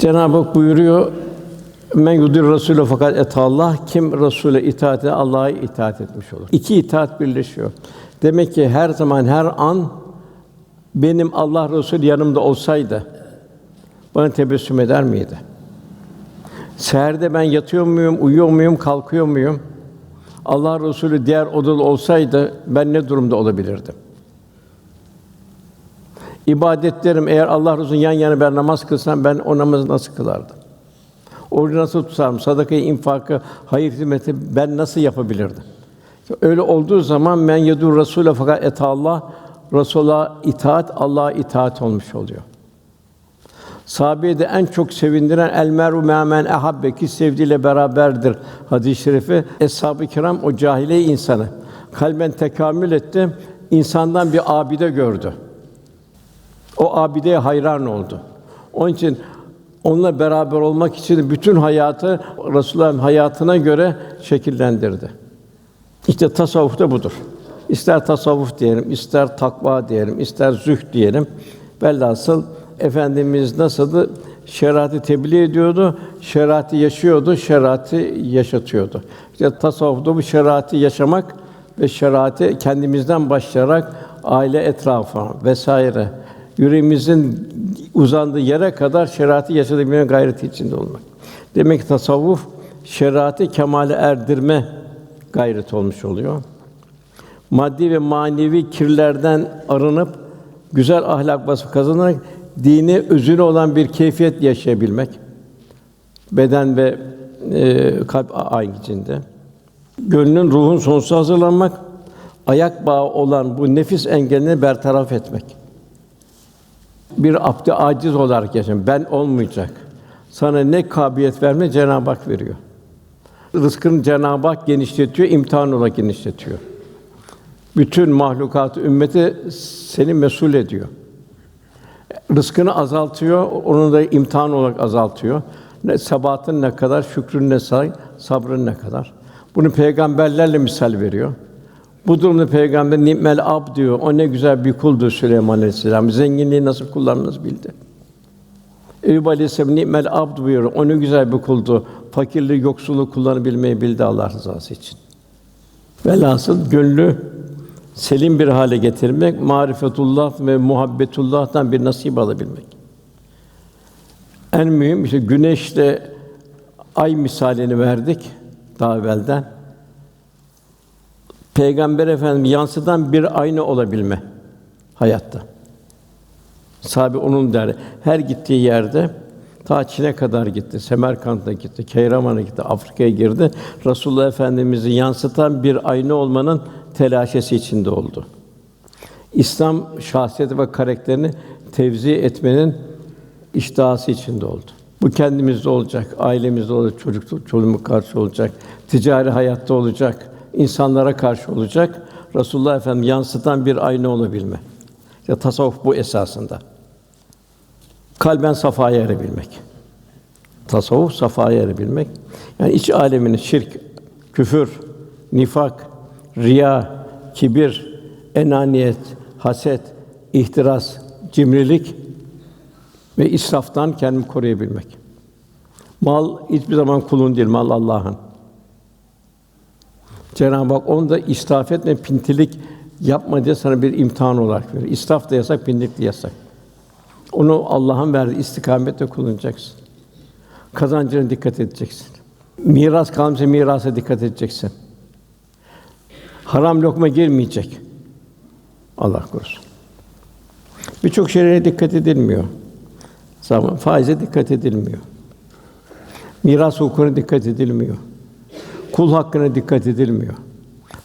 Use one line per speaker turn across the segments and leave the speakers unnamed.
Cenab-ı Hak buyuruyor Men yudir Rasûle fakat etallah kim Rasûle itaat eder Allah'a itaat etmiş olur. İki itaat birleşiyor. Demek ki her zaman her an benim Allah Resulü yanımda olsaydı bana tebessüm eder miydi? Seherde ben yatıyor muyum, uyuyor muyum, kalkıyor muyum? Allah Resulü diğer odada olsaydı ben ne durumda olabilirdim? İbadetlerim eğer Allah Resulü yan yana ben namaz kılsam ben o namazı nasıl kılardım? Orucu nasıl tutarım? Sadakayı, infakı, hayır hizmeti ben nasıl yapabilirdim? Öyle olduğu zaman men yedur Rasûle fakat et Allah Rasûl'a itaat Allah'a itaat olmuş oluyor. Sahabeyi de en çok sevindiren el meru me'men ehabbe ki sevdiğiyle beraberdir hadis-i şerifi. Eshab-ı kiram o cahiliye insanı kalben tekamül etti. insandan bir abide gördü. O abideye hayran oldu. Onun için onunla beraber olmak için bütün hayatı Resulullah'ın hayatına göre şekillendirdi. İşte tasavvuf da budur. İster tasavvuf diyelim, ister takva diyelim, ister zühd diyelim. Velhasıl Efendimiz nasıldı? Şeriatı tebliğ ediyordu, şeriatı yaşıyordu, şeriatı yaşatıyordu. İşte tasavvufta bu şeriatı yaşamak ve şeriatı kendimizden başlayarak aile etrafa vesaire yüreğimizin uzandığı yere kadar şeriatı yaşatabilme gayreti içinde olmak. Demek ki tasavvuf şeriatı kemale erdirme gayreti olmuş oluyor. Maddi ve manevi kirlerden arınıp güzel ahlak vasfı kazanarak dini özüne olan bir keyfiyet yaşayabilmek. Beden ve e, kalp aynı içinde. Gönlün, ruhun sonsuza hazırlanmak, ayak bağı olan bu nefis engelini bertaraf etmek. Bir abd aciz olarak yaşam. Ben olmayacak. Sana ne kabiliyet verme Cenab-ı Hak veriyor. Rızkını Cenab-ı Hak genişletiyor, imtihan olarak genişletiyor. Bütün mahlukatı ümmeti seni mesul ediyor. Rızkını azaltıyor, onu da imtihan olarak azaltıyor. Ne sabatın ne kadar, şükrün ne say, sabrın ne kadar. Bunu peygamberlerle misal veriyor. Bu durumda peygamber ni'mel ab diyor. O ne güzel bir kuldu Süleyman Aleyhisselam. Zenginliği nasıl kullandığınızı bildi. Eyüp Aleyhisselam ni'mel abd buyuruyor. O ne güzel bir kuldu. Fakirliği, yoksulluğu kullanabilmeyi bildi Allah rızası için. Velhasıl gönlü selim bir hale getirmek, marifetullah ve muhabbetullah'tan bir nasip alabilmek. En mühim işte güneşle ay misalini verdik daha evvelden. Peygamber Efendimiz yansıdan bir ayna olabilme hayatta. Sahabe onun der. Her gittiği yerde ta Çin'e kadar gitti, Semerkant'a gitti, Keyraman'a gitti, Afrika'ya girdi. Resulullah Efendimizi yansıtan bir ayna olmanın telaşesi içinde oldu. İslam şahsiyeti ve karakterini tevzi etmenin iştahası içinde oldu. Bu kendimizde olacak, ailemizde olacak, çocuk çoluğuma karşı olacak, ticari hayatta olacak, insanlara karşı olacak. Resulullah Efendimiz yansıtan bir ayna olabilme. Ya tasavvuf bu esasında. Kalben safaya erebilmek. Tasavvuf safaya erebilmek. Yani iç alemini şirk, küfür, nifak, riya, kibir, enaniyet, haset, ihtiras, cimrilik ve israftan kendimi koruyabilmek. Mal hiçbir zaman kulun değil, mal Allah'ın. Cenab-ı Hak onu da israf etme, pintilik yapma diye sana bir imtihan olarak veriyor. İsraf da yasak, pintilik de yasak. Onu Allah'ın verdiği istikametle kullanacaksın. Kazancına dikkat edeceksin. Miras kalmışsa mirasa dikkat edeceksin. Haram lokma girmeyecek. Allah korusun. Birçok şeylere dikkat edilmiyor. Zaman faize dikkat edilmiyor. Miras hukukuna dikkat edilmiyor. Kul hakkına dikkat edilmiyor.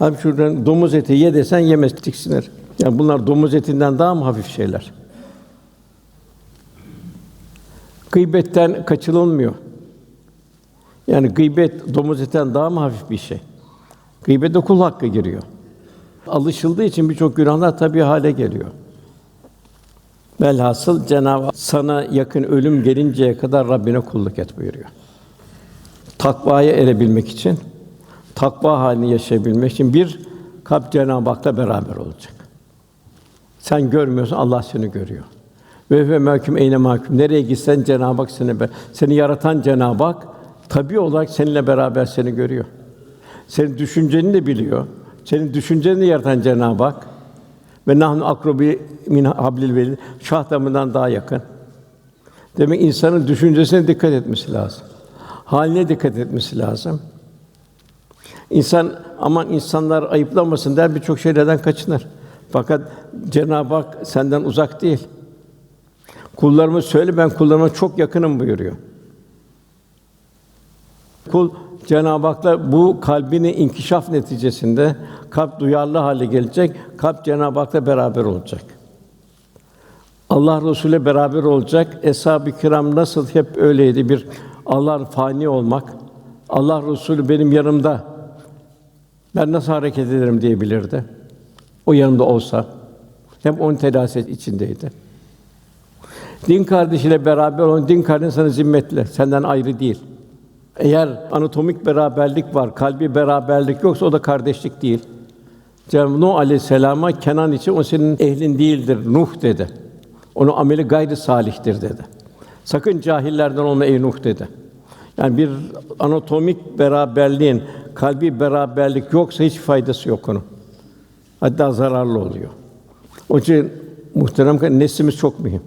Abi şuradan domuz eti ye desen yemez tiksinir. Yani bunlar domuz etinden daha mı hafif şeyler? Gıybetten kaçınılmıyor. Yani gıybet domuz etinden daha mı hafif bir şey? Gıybete kul hakkı giriyor. Alışıldığı için birçok günahlar tabii hale geliyor. Velhasıl Cenab-ı sana yakın ölüm gelinceye kadar Rabbine kulluk et buyuruyor. Takvaya erebilmek için, takva halini yaşayabilmek için bir kalp Cenab-ı Hak'la beraber olacak. Sen görmüyorsun, Allah seni görüyor. Ve ve mahkum eyne mahkum. Nereye gitsen Cenab-ı Hak seni seni yaratan Cenab-ı Hak tabii olarak seninle beraber seni görüyor. Senin düşünceni de biliyor. Senin düşünceni de yaratan Cenab-ı Hak ve nahnu akrobi min hablil velid. Şah damarından daha yakın. Demek insanın düşüncesine dikkat etmesi lazım. Haline dikkat etmesi lazım. İnsan aman insanlar ayıplamasın der birçok şeylerden kaçınır. Fakat Cenab-ı Hak senden uzak değil. Kullarıma söyle ben kullarıma çok yakınım buyuruyor. Kul Cenab-ı Hak'la bu kalbini inkişaf neticesinde kalp duyarlı hale gelecek. Kalp Cenab-ı Hak'la beraber olacak. Allah Resulü'yle beraber olacak. Eshab-ı kiram nasıl hep öyleydi bir Allah fani olmak. Allah Resulü benim yanımda. Ben nasıl hareket ederim diyebilirdi. O yanımda olsa. Hem onun telası içindeydi. Din kardeşiyle beraber olan din kardeşin sana zimmetli, senden ayrı değil. Eğer anatomik beraberlik var, kalbi beraberlik yoksa o da kardeşlik değil. Cenab-ı Nuh Aleyhisselam'a Kenan için o senin ehlin değildir Nuh dedi. Onun ameli gayri salihtir dedi. Sakın cahillerden olma ey Nuh dedi. Yani bir anatomik beraberliğin, kalbi beraberlik yoksa hiç faydası yok onun. Hatta zararlı oluyor. Onun için muhterem neslimiz çok mühim.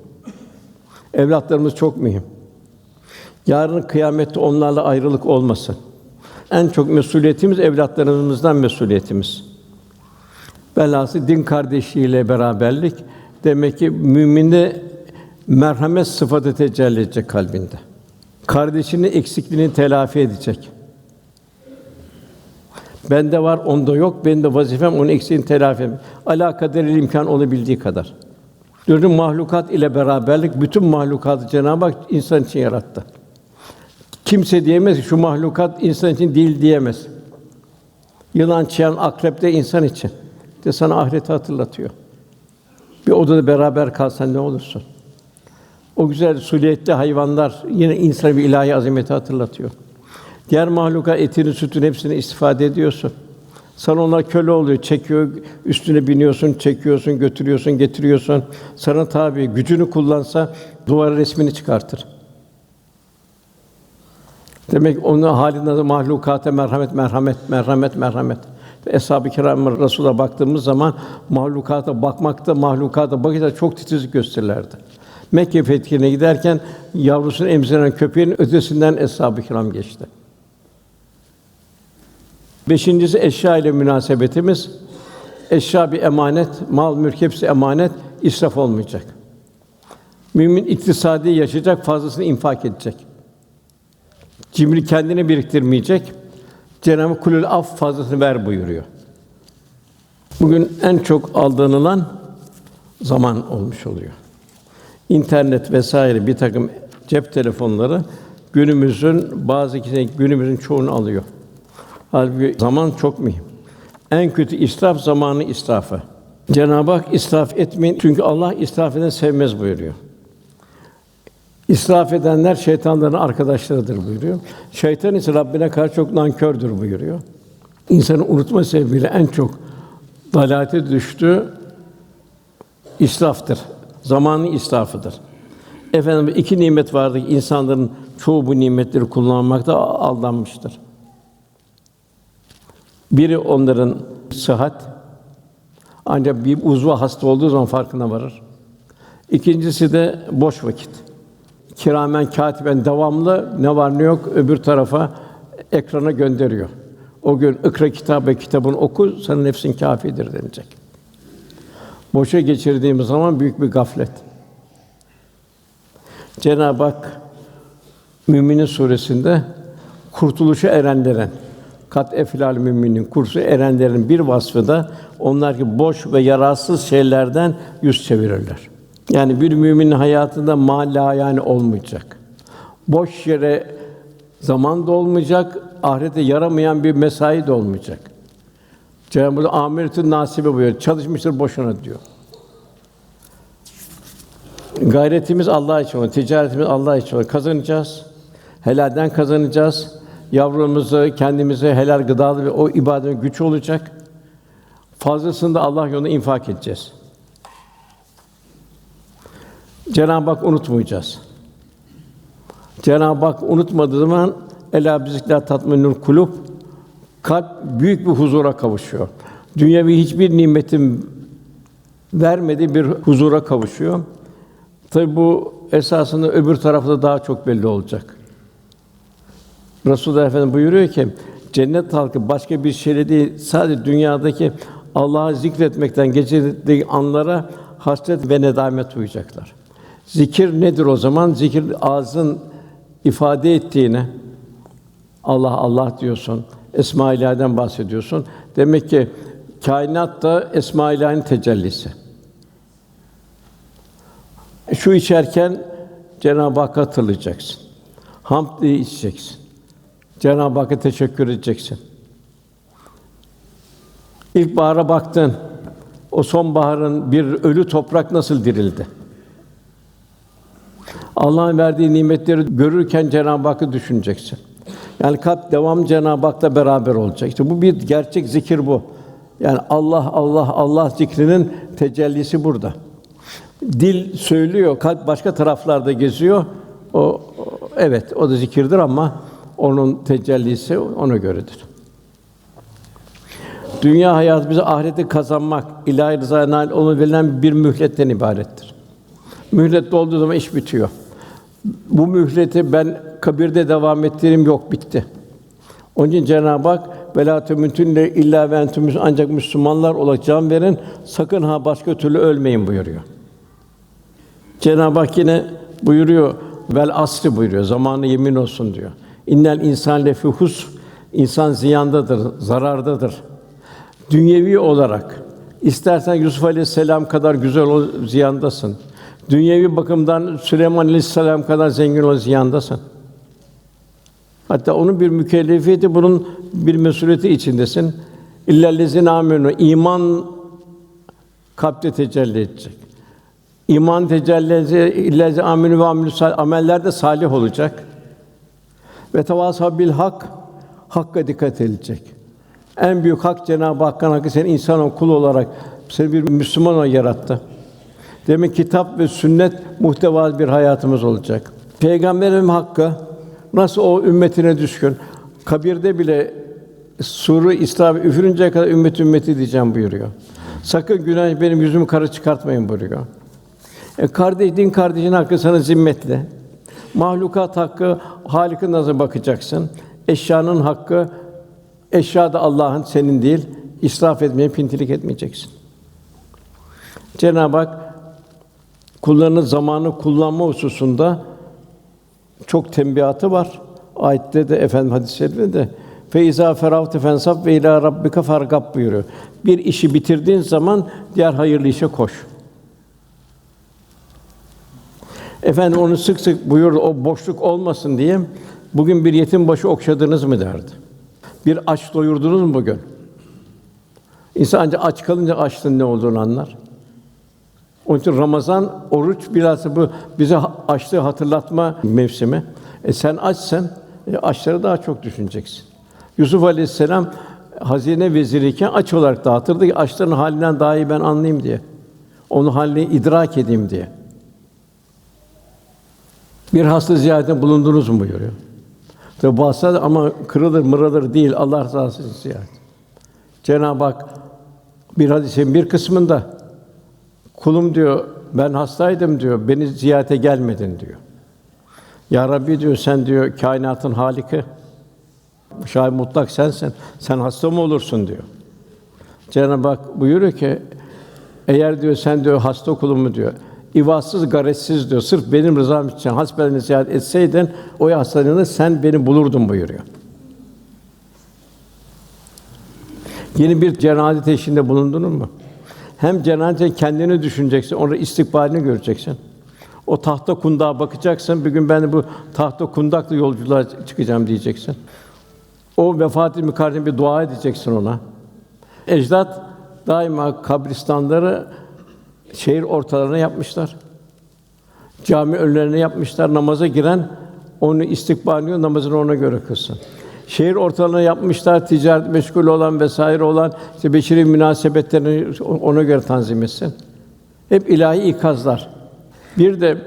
Evlatlarımız çok mühim. Yarın kıyamette onlarla ayrılık olmasın. En çok mesuliyetimiz evlatlarımızdan mesuliyetimiz. Velhâsıl din kardeşliğiyle beraberlik demek ki müminde merhamet sıfatı tecelli edecek kalbinde. Kardeşinin eksikliğini telafi edecek. Bende var, onda yok. Benim de vazifem onun eksiğini telafi etmek. Kaderil imkan olabildiği kadar. Gördüğün mahlukat ile beraberlik bütün mahlukatı Cenab-ı Hak insan için yarattı. Kimse diyemez ki şu mahlukat insan için değil diyemez. Yılan, çıyan, akrep de insan için. De sana ahireti hatırlatıyor. Bir odada beraber kalsan ne olursun? O güzel suliyetli hayvanlar yine insana bir ilahi azameti hatırlatıyor. Diğer mahluka etini, sütünü hepsini istifade ediyorsun. Sana onlar köle oluyor, çekiyor, üstüne biniyorsun, çekiyorsun, götürüyorsun, getiriyorsun. Sana tabi gücünü kullansa duvara resmini çıkartır. Demek onun halinde mahlukata merhamet, merhamet, merhamet, merhamet. Eshab-ı Kiram Resul'a baktığımız zaman mahlukata bakmakta, mahlukata bakışta çok titizlik gösterirlerdi. Mekke fethine giderken yavrusunu emziren köpeğin ötesinden eshab-ı kiram geçti. Beşincisi eşya ile münasebetimiz. Eşya bir emanet, mal mülk hepsi emanet, israf olmayacak. Mümin iktisadi yaşayacak, fazlasını infak edecek. Cimri kendini biriktirmeyecek. Cenab-ı kulül af fazlasını ver buyuruyor. Bugün en çok aldanılan zaman olmuş oluyor. İnternet vesaire bir takım cep telefonları günümüzün bazı günümüzün çoğunu alıyor. Halbuki zaman çok mühim. En kötü israf zamanı israfı. Cenab-ı Hak israf etmeyin çünkü Allah israf eden sevmez buyuruyor. İsraf edenler şeytanların arkadaşlarıdır buyuruyor. Şeytan ise Rabbine karşı çok nankördür buyuruyor. İnsanın unutma sebebiyle en çok dalalete düştü israftır. Zamanın israfıdır. Efendim iki nimet vardı ki insanların çoğu bu nimetleri kullanmakta aldanmıştır. Biri onların sıhhat. Ancak bir uzvu hasta olduğu zaman farkına varır. İkincisi de boş vakit. Kiramen katiben devamlı ne var ne yok öbür tarafa ekrana gönderiyor. O gün ikra kitabı kitabını oku sana nefsin kâfidir denilecek. Boşa geçirdiğimiz zaman büyük bir gaflet. Cenab-ı Hak Müminin suresinde kurtuluşa erenlerin kat eflal müminin kursu erenlerin bir vasfı da onlar ki boş ve yararsız şeylerden yüz çevirirler. Yani bir müminin hayatında mala yani olmayacak. Boş yere zaman da olmayacak, ahirete yaramayan bir mesai de olmayacak. Cenab-ı Hak amiretün nasibe buyuruyor. Çalışmıştır boşuna diyor. Gayretimiz Allah için olur, ticaretimiz Allah için olur. Kazanacağız. Helalden kazanacağız. Yavrumuzu, kendimize helal gıdalı ve o ibadet güç olacak. Fazlasını da Allah yolunda infak edeceğiz. Cenab-ı Hak unutmayacağız. Cenab-ı Hak unutmadığı zaman ela bizikler tatminül kulub kalp büyük bir huzura kavuşuyor. Dünyevi hiçbir nimetin vermediği bir huzura kavuşuyor. Tabi bu esasında öbür tarafta daha çok belli olacak. Resulullah Efendimiz buyuruyor ki cennet halkı başka bir şeyle değil sadece dünyadaki Allah'ı zikretmekten geçirdiği anlara hasret ve nedamet duyacaklar. Zikir nedir o zaman? Zikir ağzın ifade ettiğine Allah Allah diyorsun. İlahi'den bahsediyorsun. Demek ki kainat da İlahi'nin tecellisi. Şu içerken Cenab-ı Hakk'ı hatırlayacaksın. Hamd içeceksin. Cenab-ı Hakk'a teşekkür edeceksin. İlk bahara baktın. O sonbaharın bir ölü toprak nasıl dirildi? Allah'ın verdiği nimetleri görürken Cenab-ı Hakk'ı düşüneceksin. Yani kalp devam Cenab-ı Hak'la beraber olacak. İşte bu bir gerçek zikir bu. Yani Allah Allah Allah zikrinin tecellisi burada. Dil söylüyor, kalp başka taraflarda geziyor. O, evet, o da zikirdir ama onun tecellisi ona göredir. Dünya hayatı bize ahireti kazanmak, ilahi rızaya nail olma verilen bir mühletten ibarettir. Mühlet dolduğu zaman iş bitiyor. Bu mühleti ben kabirde devam ettirim yok bitti. Onun için Cenab-ı Hak velâ temutünne illa ve entüm ancak Müslümanlar olarak can verin, sakın ha başka türlü ölmeyin buyuruyor. Cenab-ı Hak yine buyuruyor, vel asri buyuruyor, zamanı yemin olsun diyor. İnnel insan lefî husr, insan ziyandadır, zarardadır. Dünyevi olarak istersen Yusuf Aleyhisselam kadar güzel ol, ziyandasın. Dünyevi bakımdan Süleyman Aleyhisselam kadar zengin ol, ziyandasın. Hatta onun bir mükellefiyeti, bunun bir mesuliyeti içindesin. İllellezine amenu iman kalpte tecelli edecek. İman tecelli edecek, illellezine amenu ve amilü ameller de salih olacak. Ve tevasav bil hak hakka dikkat edilecek. En büyük hak Cenab-ı Hakk'ın hakkı seni insan ol, kul olarak seni bir Müslüman olarak yarattı. Demek kitap ve sünnet muhtevalı bir hayatımız olacak. Peygamberin hakkı nasıl o ümmetine düşkün. Kabirde bile suru İslam üfürünceye kadar ümmet ümmeti diyeceğim buyuruyor. Sakın günah benim yüzümü kara çıkartmayın buyuruyor. E kardeş din kardeşin hakkı sana zimmetli. Mahlukat hakkı Halik'e nasıl bakacaksın? Eşyanın hakkı eşya da Allah'ın senin değil. İsraf etmeye, pintilik etmeyeceksin. Cenab-ı Hak kullarının zamanı kullanma hususunda çok tembihatı var. Ayette de efendim hadis-i şerifte de feiza feravte fensab ve ila rabbika fargab buyuruyor. Bir işi bitirdiğin zaman diğer hayırlı işe koş. Efendim onu sık sık buyurdu o boşluk olmasın diye bugün bir yetim başı okşadınız mı derdi. Bir aç doyurdunuz mu bugün? İnsan ancak aç kalınca açlığın ne olduğunu anlar. Onun için Ramazan oruç bilhassa bu bize açlığı hatırlatma mevsimi. E sen açsan e, açları daha çok düşüneceksin. Yusuf Aleyhisselam hazine veziriyken aç olarak dağıtırdı ki açların halinden daha iyi ben anlayayım diye. Onun halini idrak edeyim diye. Bir hasta ziyaretinde bulundunuz mu buyuruyor. Tabi bu hasta ama kırılır mırılır değil Allah rızası için ziyaret. Cenab-ı Hak bir hadisin bir kısmında kulum diyor ben hastaydım diyor beni ziyarete gelmedin diyor. Ya Rabbi diyor sen diyor kainatın haliki. Şahit mutlak sensin. Sen hasta mı olursun diyor. Cenab-ı Hak buyuruyor ki eğer diyor sen diyor hasta kulumu diyor İvatsız, garetsiz diyor. Sırf benim rızam için hasbelini ziyaret etseydin o hastalığında sen beni bulurdun buyuruyor. Yeni bir cenaze teşhinde bulundunuz mu? Hem cenaze kendini düşüneceksin, orada istikbalini göreceksin. O tahta kundağa bakacaksın. Bir gün ben de bu tahta kundakla yolculuğa çıkacağım diyeceksin. O vefat-ı mükarrem bir dua edeceksin ona. Ecdat daima kabristanları şehir ortalarına yapmışlar. Cami önlerine yapmışlar. Namaza giren onu istikbaliyor, namazını ona göre kılsın. Şehir ortalarına yapmışlar, ticaret meşgul olan vesaire olan işte beşeri münasebetlerini ona göre tanzim etsin. Hep ilahi ikazlar. Bir de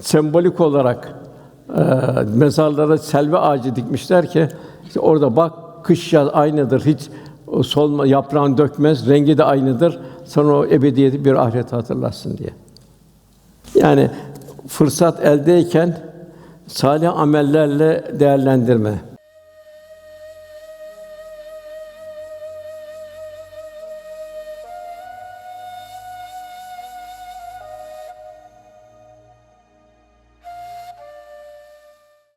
sembolik olarak e, mezarlara selvi ağacı dikmişler ki işte orada bak kış yaz aynıdır. Hiç solma yaprağını dökmez. Rengi de aynıdır. Sana o ebediyeti bir ahiret hatırlatsın diye. Yani fırsat eldeyken salih amellerle değerlendirme.